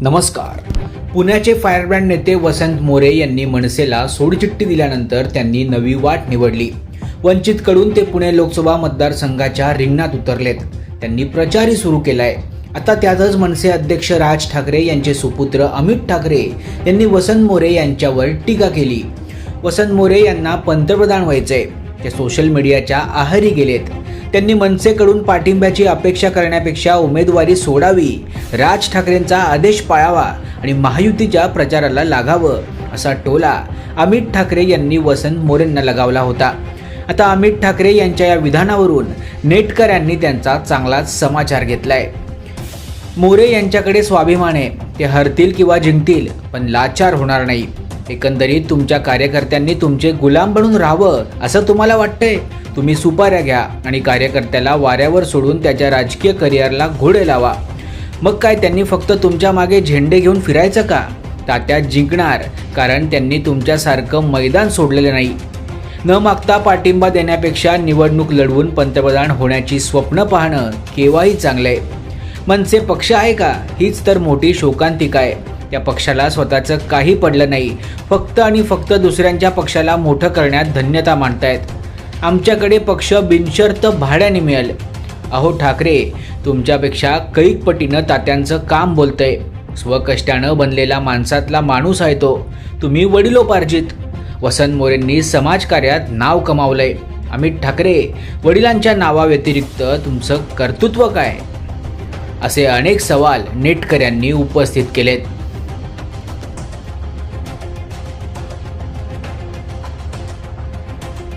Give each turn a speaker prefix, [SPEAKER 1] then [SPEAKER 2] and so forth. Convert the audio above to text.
[SPEAKER 1] नमस्कार. पुण्याचे फायरब्रँड नेते वसंत मोरे यांनी मनसेला सोडचिठ्ठी दिल्यानंतर त्यांनी नवी वाट निवडली. वंचितकडून ते पुणे लोकसभा मतदारसंघाच्या रिंगणात उतरलेत. त्यांनी प्रचारही सुरू केलाय. आता त्यातच मनसे अध्यक्ष राज ठाकरे यांचे सुपुत्र अमित ठाकरे यांनी वसंत मोरे यांच्यावर टीका केली. वसंत मोरे यांना पंतप्रधान व्हायचंय. ते सोशल मीडियाच्या आहारी गेलेत. त्यांनी मनसेकडून पाठिंब्याची अपेक्षा करण्यापेक्षा उमेदवारी सोडावी राज ठाकरेंचा आदेश पाळावा आणि महायुतीच्या प्रचाराला लागावं असा टोला अमित ठाकरे यांनी वसंत मोरेंना लगावला होता. आता अमित ठाकरे यांच्या या विधानावरून नेटकऱ्यांनी त्यांचा चांगलाच समाचार घेतलाय. मोरे यांच्याकडे स्वाभिमान आहे. ते हरतील किंवा जिंकतील पण लाचार होणार नाही. एकंदरीत तुमच्या कार्यकर्त्यांनी तुमचे गुलाम बनून राहावं असं तुम्हाला वाटतंय? तुम्ही सुपाऱ्या घ्या आणि कार्यकर्त्याला वाऱ्यावर सोडून त्याच्या राजकीय करिअरला घोडे लावा. मग काय त्यांनी फक्त तुमच्या मागे झेंडे घेऊन फिरायचं का? तात्या जिंकणार कारण त्यांनी तुमच्यासारखं मैदान सोडलेलं नाही. न मागता पाठिंबा देण्यापेक्षा निवडणूक लढवून पंतप्रधान होण्याची स्वप्न पाहणं केव्हाही चांगलं आहे मनसे पक्ष आहे का? हीच तर मोठी शोकांतिका आहे. त्या पक्षाला स्वतःचं काही पडलं नाही. फक्त आणि फक्त दुसऱ्यांच्या पक्षाला मोठं करण्यात धन्यता मानतायत आमच्याकडे पक्ष बिनशर्त भाड्याने मिळेल. अहो ठाकरे तुमच्यापेक्षा कैक पटीनं तात्यांचं काम बोलतंय. स्वकष्टानं बनलेला माणसातला माणूस आहे तो. तुम्ही वडिलोपार्जित. वसंत मोरेंनी समाजकार्यात नाव कमावलंय. अमित ठाकरे वडिलांच्या नावाव्यतिरिक्त तुमचं कर्तृत्व काय? असे अनेक सवाल नेटकऱ्यांनी उपस्थित केलेत.